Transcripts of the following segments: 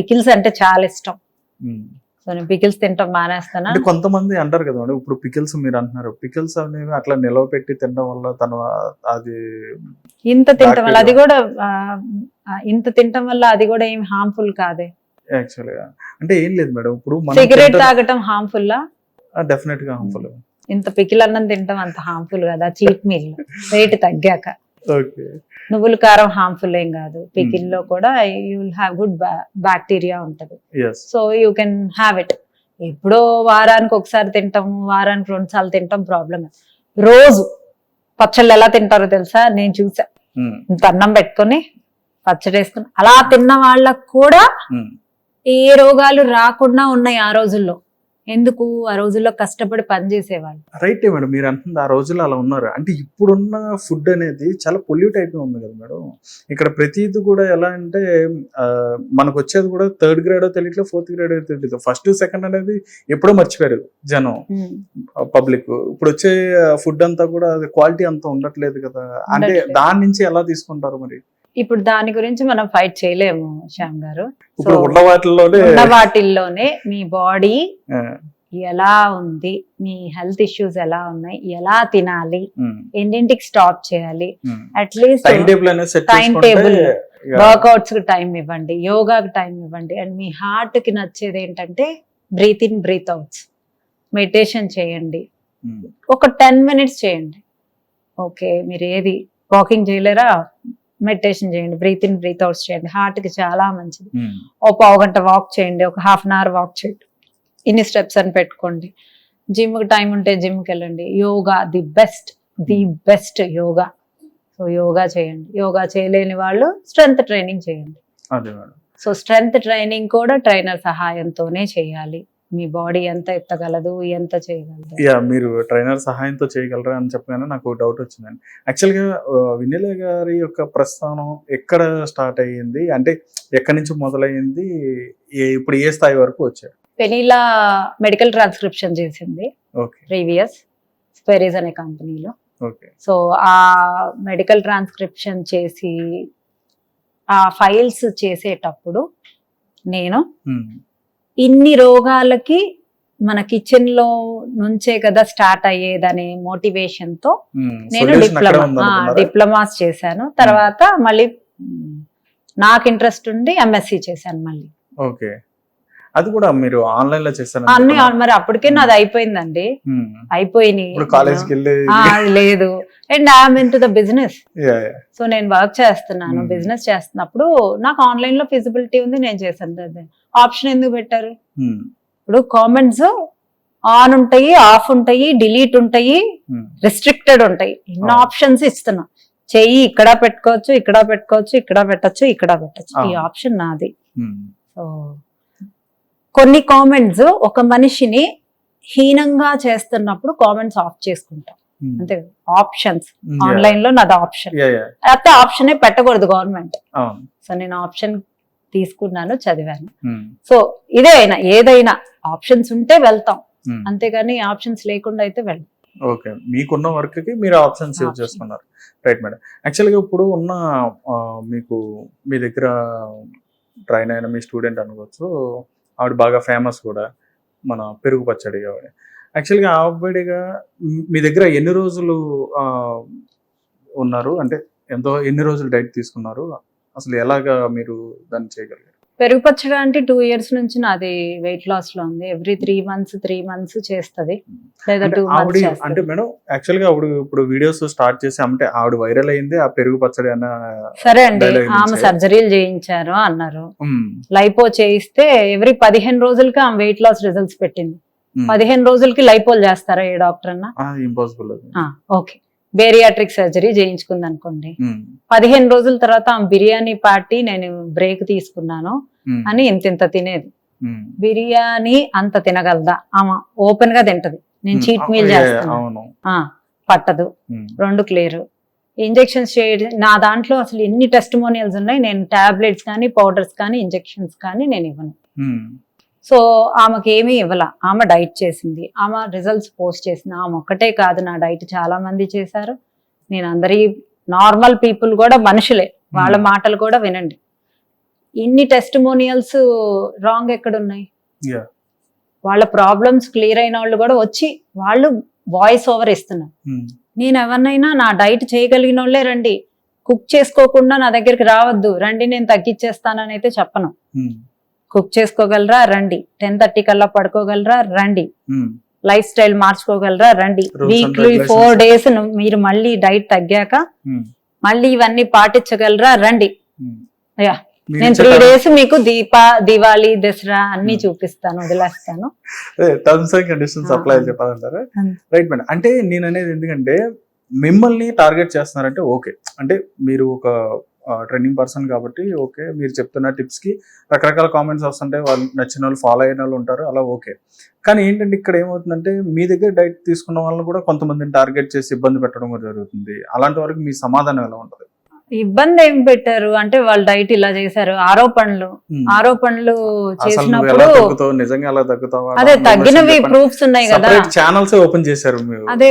Pickles అంటే చాలా ఇష్టం. సో నేను పికిల్స్ తింటాం మానేస్తానా? అంటే కొంతమంది అంటారు కదా ఇప్పుడు పికిల్స్ మీరు అంటున్నారు. పికిల్స్ అనేవి అట్లా నిలవ పెట్టి తినడం వల్ల తను అది ఇంత తింటాం వల్ల అది. కూడా ఇంత తింటాం వల్ల అది కూడా ఏం హార్మ్ఫుల్ కాదే? యాక్చువల్గా. అంటే ఏం లేదు మేడం ఇప్పుడు సిగరెట్ తాగటం హార్మ్ఫుల్ డెఫినెట్గా హార్మ్ఫుల్ ఇంత పికిల్ అన్నం తింటాం అంత హార్మ్ఫుల్ కదా చీట్ మీల్ వెయిట్ తగ్గాక. ఓకే నువ్వుల కారం హార్మ్ఫుల్ ఏం కాదు. పికిల్లో కూడా you will have good bacteria ఉంటది. So you can have it ఎప్పుడో వారానికి ఒకసారి తింటాం వారానికి రెండు సార్లు తింటాం ప్రాబ్లం రోజు పచ్చళ్ళు ఎలా తింటారో తెలుసా? నేను చూసా. ఇంత అన్నం పెట్టుకొని పచ్చడి వేసుకుని అలా తిన్న వాళ్ళకు కూడా ఏ రోగాలు రాకుండా ఉన్నాయి ఆ రోజుల్లో. ఎందుకు ఆ రోజుల్లో కష్టపడి పనిచేసేవాళ్ళు రైట్ మేడం మీరు అంటుంది ఆ రోజుల్లో అలా ఉన్నారు. అంటే ఇప్పుడున్న ఫుడ్ అనేది చాలా పొల్యూట్ అయిపోయి ఉంది కదా మేడం. ఇక్కడ ప్రతిది కూడా ఎలా అంటే మనకు వచ్చేది కూడా థర్డ్ గ్రేడ్ తెలియట్లేదు ఫోర్త్ గ్రేడ్ తెలియదు ఫస్ట్ సెకండ్ అనేది ఎప్పుడో మర్చిపోయారు జనం పబ్లిక్ ఇప్పుడు వచ్చే ఫుడ్ అంతా కూడా అది క్వాలిటీ అంతా ఉండట్లేదు కదా. అంటే. దాని నుంచి ఎలా తీసుకుంటారు మరి? ఇప్పుడు దాని గురించి మనం ఫైట్ చేయలేము శ్యామ్ గారు. ఉన్న వాటిల్లోనే ఉన్న వాటిల్లోనే మీ బాడీ ఎలా ఉంది మీ హెల్త్ ఇష్యూస్ ఎలా ఉన్నాయి ఎలా తినాలి ఎన్నింటికి స్టాప్ చేయాలి. అట్లీస్ట్ టైం టేబుల్ వర్కౌట్స్కి టైం ఇవ్వండి యోగాకి టైం ఇవ్వండి. అండ్ మీ హార్ట్కి నచ్చేది ఏంటంటే breathe in breathe outs meditation చేయండి. ఒక టెన్ మినిట్స్ చేయండి. ఓకే మీరు ఏది వాకింగ్ చేయలేరా? మెడిటేషన్ చేయండి బ్రీత్ ఇన్ బ్రీత్ అవుట్స్ చేయండి. హార్ట్కి చాలా మంచిది. ఓ పావు గంట వాక్ చేయండి ఒక హాఫ్ అన్ అవర్ వాక్ చేయండి. ఇన్ని స్టెప్స్ అని పెట్టుకోండి. జిమ్కి టైం ఉంటే జిమ్కి వెళ్ళండి. Yoga the best the best yoga so yoga చేయండి. యోగా చేయలేని వాళ్ళు స్ట్రెంగ్త్ ట్రైనింగ్ చేయండి. సో స్ట్రెంగ్త్ ట్రైనింగ్ కూడా ట్రైనర్ సహాయంతోనే చేయాలి. మీ బాడీ ఎంత ఎత్తగలదు ఎంత చేయగలదు? యా మీరు ట్రైనర్ సహాయంతో చేయగలరా అని చెప్పగానే నాకు డౌట్ వచ్చిందండి. యాక్చువల్గా వినిల గారి యొక్క ప్రస్థానం ఎక్కడ స్టార్ట్ అయ్యింది? అంటే ఎక్కడి నుంచి మొదలైంది ఇప్పుడు ఏ స్థాయి వరకు వచ్చారు? పెనీలా మెడికల్ ట్రాన్స్క్రిప్షన్ చేసింది ఓకే ప్రీవియస్ స్పెరీస్ అనే కంపెనీలో. ఓకే సో ఆ మెడికల్ ట్రాన్స్క్రిప్షన్ చేసి ఆ ఫైల్స్ చేసేటప్పుడు నేను ఇన్ని రోగాలకి మన కిచెన్లో నుంచే కదా స్టార్ట్ అయ్యేదనే మోటివేషన్తో నేను డిప్లొమా డిప్లొమాస్ చేశాను. తర్వాత మళ్ళీ నాకు ఇంట్రెస్ట్ ఉండి ఎంఎస్సి చేశాను మళ్ళీ. ఓకే. అది కూడా మీరు ఆన్లైన్లో చేస్తారు అన్ని మరి అప్పటికే నాది అయిపోయిందండి. అయిపోయినాయి. కాలేజ్కి లేదు. And I'm into the business. So నేను వర్క్ చేస్తున్నాను Hmm. బిజినెస్ చేస్తున్నప్పుడు నాకు ఆన్లైన్లో ఫిజిబిలిటీ ఉంది నేను చేశాను ఆప్షన్ ఎందుకు పెట్టారు Hmm, ఇప్పుడు కామెంట్స్ ఆన్ ఉంటాయి ఆఫ్ ఉంటాయి డిలీట్ ఉంటాయి hmm. రెస్ట్రిక్టెడ్ ఉంటాయి ఎన్ని. ఆప్షన్స్ ఇస్తున్నాం చెయ్యి ఇక్కడ పెట్టుకోవచ్చు ఇక్కడ పెట్టుకోవచ్చు ఇక్కడ పెట్టచ్చు ఇక్కడ పెట్టచ్చు ఈ. ఆప్షన్ నాది Hmm. సో కొన్ని కామెంట్స్ ఒక మనిషిని హీనంగా చేస్తున్నప్పుడు కామెంట్స్ ఆఫ్ చేసుకుంటాం Hmm. అంతే ఆప్షన్స్. ఆన్లైన్లో నాది ఆప్షన్. అయితే ఆప్షనే పెట్టకూడదు గవర్నమెంట్ సో నేను ఆప్షన్ తీసుకున్నాను చదివాను. Hmm. సో ఇదే అయినా ఏదైనా ఆప్షన్స్ ఉంటే వెళ్తాం. Hmm. అంతేగాని ఆప్షన్స్ లేకుండా అయితే వెళ్ళం. ఓకే మీకున్న వర్క్కి మీరు ఆప్షన్స్ యూజ్ Options. చేసుకున్నారు. రైట్ మేడం యాక్చువల్గా ఇప్పుడు ఉన్న మీకు మీ దగ్గర ట్రైన్ అయిన మీ స్టూడెంట్ అనుకోవచ్చు ఆవిడ బాగా ఫేమస్ కూడా మన పెరుగు పచ్చడి ఆవిడ యాక్చువల్గా ఆవిడగా మీ దగ్గర ఎన్ని రోజులు ఉన్నారు? అంటే ఎంతో ఎన్ని రోజులు డైట్ తీసుకున్నారు? అసలు ఎలాగా మీరు దాన్ని చేయగలిగారు? పెరుగు పచ్చడి అంటే టూ ఇయర్స్ నుంచి నాది వెయిట్ లాస్లో ఉంది. Every three months three months చేస్తది. లేదా అంటే టూ ఆవిడ మంత్స్ అంటే మేడం యాక్చువల్గా ఆవిడ ఇప్పుడు వీడియోస్ స్టార్ట్ చేసి అంటే ఆవిడ వైరల్ అయింది ఆ పెరుగు పచ్చడి అన్న సరే అండి ఆమె. సర్జరీలు చేయించారు అన్నారు. లైపో చేయిస్తే ఎవ్రీ పదిహేను రోజులకి ఆమె వెయిట్ లాస్ రిజల్ట్స్ పెట్టింది. పదిహేను రోజులకి లైపోల్ చేస్తారా ఏ డాక్టర్ అన్న? Impossible okay. బేరియాట్రిక్ సర్జరీ చేయించుకుంది అనుకోండి. ఉమ్, పదిహేను రోజుల తర్వాత బిర్యానీ పార్టీ నేను బ్రేక్ తీసుకున్నాను ఉమ్, అని ఇంత ఇంత తినేది. బిర్యానీ అంత తినగలదా? ఆమె ఓపెన్గా తింటది. నేను చీట్ మీల్ చేస్తాను పట్టదు. రెండు క్లియర్ ఇంజెక్షన్స్ చేయడం నా దాంట్లో అసలు ఎన్ని టెస్టిమోనియల్స్ ఉన్నాయి? నేను టాబ్లెట్స్ కానీ పౌడర్స్ కానీ ఇంజెక్షన్స్ కానీ నేను ఇవ్వను. సో ఆమెకి ఏమీ ఇవ్వాల. ఆమె డైట్ చేసింది. ఆమె రిజల్ట్స్ పోస్ట్ చేసింది. ఆమె ఒక్కటే కాదు నా డైట్ చాలా మంది చేశారు. నేను అందరి నార్మల్ పీపుల్ కూడా మనుషులే. వాళ్ళ Hmm. మాటలు కూడా వినండి. ఇన్ని టెస్టిమోనియల్స్ రాంగ్ ఎక్కడున్నాయి. వాళ్ళ ప్రాబ్లమ్స్ క్లియర్ అయిన వాళ్ళు కూడా వచ్చి వాళ్ళు వాయిస్ ఓవర్ ఇస్తున్నారు. ఉమ్, నేను ఎవరినైనా నా డైట్ చేయగలిగిన వాళ్ళే రండి. కుక్ చేసుకోకుండా నా దగ్గరికి రావద్దు. రండి నేను తగ్గించేస్తానని అయితే చెప్పను. ఉమ్, కుక్ చేసుకోగలరా? రండి. టెన్ థర్టీ కల్లా పడుకోగలరా? రండి. లైఫ్ స్టైల్ మార్చుకోగలరా? రండి. వీక్లీ. ఫోర్ డేస్ మీరు మళ్ళీ డైట్ తగ్గాక మళ్ళీ ఇవన్నీ పాటించగలరా? రండి. మీరు నేను త్రీ డేస్ మీకు దీపా దివాళీ దసరా అన్ని. చూపిస్తాను వదిలేస్తాను. అదే టర్మ్స్ అండ్ కండిషన్స్ ఆ, అప్లై ఆ. చెప్పాలంటారా. రైట్ మేడం అంటే నేను అనేది ఎందుకంటే మిమ్మల్ని టార్గెట్ చేస్తున్నారంటే ఓకే. అంటే మీరు ఒక ట్రైనింగ్ పర్సన్ కాబట్టి ఓకే మీరు చెప్తున్న టిప్స్కి రకరకాల కామెంట్స్ వస్తుంటాయి వాళ్ళు నచ్చిన వాళ్ళు ఫాలో అయిన వాళ్ళు ఉంటారు అలా ఓకే కానీ ఏంటంటే ఇక్కడ ఏమవుతుందంటే మీ దగ్గర డైట్ తీసుకున్న వాళ్ళని కూడా కొంతమందిని టార్గెట్ చేసి ఇబ్బంది పెట్టడం జరుగుతుంది. అలాంటి వరకు మీ సమాధానం ఎలా ఉంటుంది? ఇబ్బంది ఏం పెట్టారు. అంటే వాళ్ళు డైట్ ఇలా చేశారు ఆరోపణలు. ఆరోపణలు చేసినప్పుడు నిజంగా అదే తగ్గినవి ప్రూఫ్స్ ఉన్నాయి కదా. ఛానల్స్ ఓపెన్ చేశారు మీరు అదే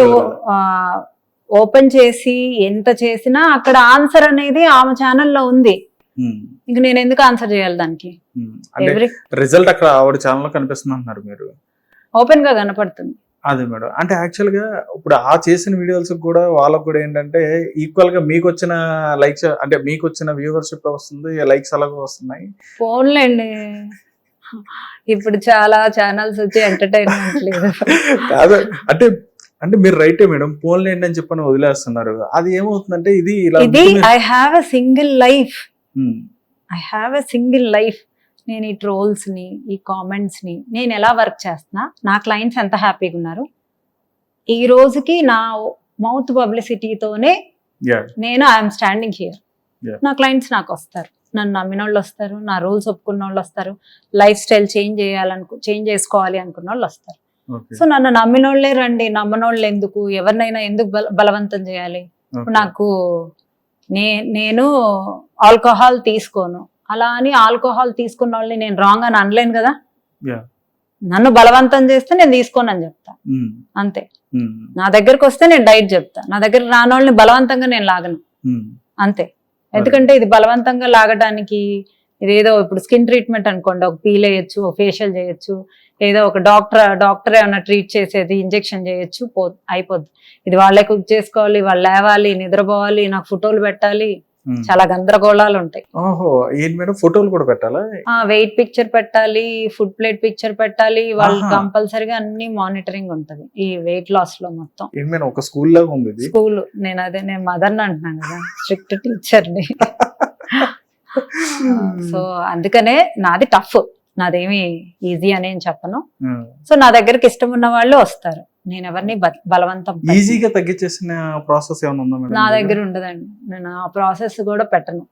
ఓపెన్ చేసి ఎంత చేసినా అక్కడ ఆన్సర్ అనేది ఆమె ఛానల్లో ఉంది. ఇంక నేను ఎందుకు ఆన్సర్ చేయాలి దానికి? రిజల్ట్ అక్కడ ఆవిడ ఛానల్లో కనిపిస్తుంది అంటున్నారు మీరు. ఓపెన్గా కనపడుతుంది. అదే మేడం. అంటే యాక్చువల్గా ఇప్పుడు ఆ చేసిన వీడియోస్ కూడా వాళ్ళకు కూడా ఏంటంటే ఈక్వల్గా మీకు వచ్చిన లైక్స్ అంటే మీకు వచ్చిన వ్యూవర్షిప్ వస్తుంది లైక్స్ అలాగే వస్తున్నాయి. ఫోన్లేండి ఇప్పుడు చాలా ఛానల్స్ వచ్చి ఎంటర్టైన్మెంట్ లేదు. కాదు అంటే అంటే మీరు రైటే మేడం ఫోన్ లేండి అని చెప్పని వదిలేస్తున్నారు. అది ఏమవుతుందంటే ఇది ఇది I have a single life I have a single life నేను ఈ ట్రోల్స్ని ఈ కామెంట్స్ని నేను ఎలా వర్క్ చేస్తున్నా నా క్లయింట్స్ ఎంత హ్యాపీగా ఉన్నారు? ఈ రోజుకి నా మౌత్ పబ్లిసిటీతోనే నేను ఐఎమ్ స్టాండింగ్ హియర్. నా క్లయింట్స్ నాకు వస్తారు. నన్ను నమ్మిన వాళ్ళు వస్తారు. నా రూల్స్ ఒప్పుకున్న వాళ్ళు వస్తారు. లైఫ్ స్టైల్ చేంజ్ చేయాలనుకు చేంజ్ చేసుకోవాలి అనుకున్న వాళ్ళు వస్తారు. సో నన్ను నమ్మిన వాళ్ళే రండి నమ్మనోళ్ళు ఎందుకు? ఎవరినైనా ఎందుకు బల- బలవంతం చేయాలి. నాకు నే నేను ఆల్కహాల్ తీసుకోను. అలా అని ఆల్కహాల్ తీసుకున్న వాళ్ళని నేను రాంగ్ అని అనలేను కదా. నన్ను బలవంతం చేస్తే నేను తీసుకోను అని చెప్తా. ఉమ్, అంతే. ఉమ్, నా దగ్గరకు వస్తే నేను డైట్ చెప్తా. నా దగ్గర రాని వాళ్ళని బలవంతంగా నేను లాగను. ఉమ్, అంతే. ఎందుకంటే ఇది బలవంతంగా లాగడానికి ఇదేదో ఇప్పుడు స్కిన్ ట్రీట్మెంట్ అనుకోండి ఒక పీల్ వేయచ్చు ఒక ఫేషియల్ చేయొచ్చు. ఏదో ఒక డాక్టర్ డాక్టర్ ఏమైనా ట్రీట్ చేసేది ఇంజెక్షన్ చేయొచ్చు పో అయిపోద్ది. ఇది వాళ్ళే కుక్ చేసుకోవాలి వాళ్ళు లేవాలి నిద్రపోవాలి నాకు ఫోటోలు పెట్టాలి. చాలా గందరగోళాలు ఉంటాయి. ఓహో ఏంటి మేడం ఫోటోలు కూడా పెట్టాలా? వెయిట్ పిక్చర్ పెట్టాలి ఫుడ్ ప్లేట్ పిక్చర్ పెట్టాలి వాళ్ళు. కంపల్సరిగా అన్ని మానిటరింగ్ ఉంటది ఈ వెయిట్ లాస్లో మొత్తం. ఏంటి మేడం ఒక స్కూల్ లాగా ఉంది ఇది. స్కూల్ నేను అదే నేను మదర్ అంటున్నాను కదా స్ట్రిక్ట్ టీచర్ని. సో అందుకనే నాది టఫ్. నాదేమి ఈజీ అని చెప్పను. సో నా దగ్గరికి ఇష్టం ఉన్న వాళ్ళు వస్తారు నేను ఎవరిని బలవంతం. ఈజీగా తగ్గించేసిన ప్రాసెస్ ఏమైనా ఉందా మేడం నా దగ్గర ఉండదండి నేను ఆ ప్రాసెస్ కూడా పెట్టను.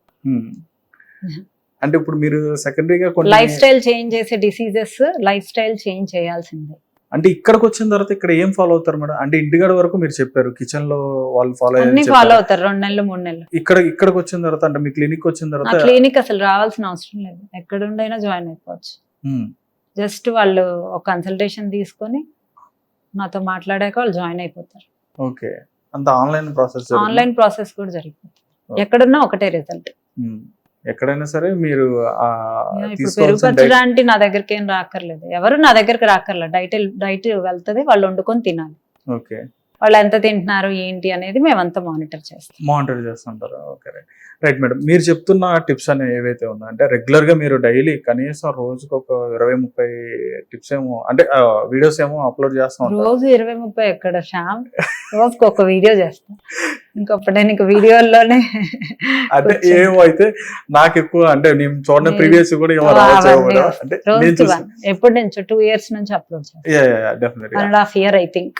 అంటే ఇప్పుడు మీరు సెకండరీగా లైఫ్ స్టైల్ చేంజ్ చేసే డిసీజెస్ లైఫ్ స్టైల్ చేంజ్ చేయాల్సిందే అంటే ఇక్కడికి వచ్చిన తర్వాత ఇక్కడ ఏం ఫాలో అవుతారు మేడం? అంటే ఇంటికాడ వరకు మీరు చెప్పారు కిచెన్లో వాళ్ళు ఫాలో ఫాలో అవుతారు రెండు నెలలు మూడు నెలలు. ఇక్కడ ఇక్కడికి వచ్చిన తర్వాత అంటే మీ క్లినిక్ వచ్చిన తర్వాత క్లినిక్ అసలు రావాల్సిన అవసరం లేదు. ఎక్కడ ఉండైనా జాయిన్ అయిపోవచ్చు. జస్ట్ వాళ్ళు ఒక కన్సల్టేషన్ తీసుకొని నాతో మాట్లాడాక వాళ్ళు జాయిన్ అయిపోతారు. ఓకే అంత ఆన్లైన్ ప్రాసెస్ ఆన్లైన్ ప్రాసెస్ కూడా జరిగిపోతుంది. ఎక్కడున్నా ఒకటే రిజల్ట్ ఎక్కడైనా సరే మీరు ఆ ఇప్పుడు పెరుగు తీసుకోవాల్సిన పచ్చడి diet- అంటే నా దగ్గరికి ఏం రాక్కర్లేదు. ఎవరు నా దగ్గరికి రాక్కర్లేదు. డైట్ డైట్ వెళ్తుంది వాళ్ళు వండుకొని తినాలి. ఓకే. వాళ్ళు ఎంత తింటున్నారు ఏంటి అనేది మేమంతా మానిటర్ చేస్తాం. మానిటర్ చేస్తుంటారు. ఓకే రైట్ రైట్ మేడం మీరు చెప్తున్న టిప్స్ అనేవి ఏవైతే ఉన్నాయో అంటే రెగ్యులర్గా మీరు డైలీ కనీసం రోజుకి ఒక ఇరవై ముప్పై టిప్స్ ఏమో అంటే వీడియోస్ ఏమో అప్లోడ్ చేస్తూ రోజు ఇరవై ముప్పై ఎక్కడ శ్యామ్? రోజుకి ఒక వీడియో చేస్తాం. ఇంకొకటి నేను వీడియోల్లోనే అంటే కొంచెం. ఏమో అయితే నాకు ఎక్కువ అంటే నేను చూడని నేను- ప్రీవియస్ కూడా ఏమో రావచ్చు. అంటే నేను టూ ఇయర్స్ నుంచి అప్లోడ్ చేస్తాం. Definite one and half year I think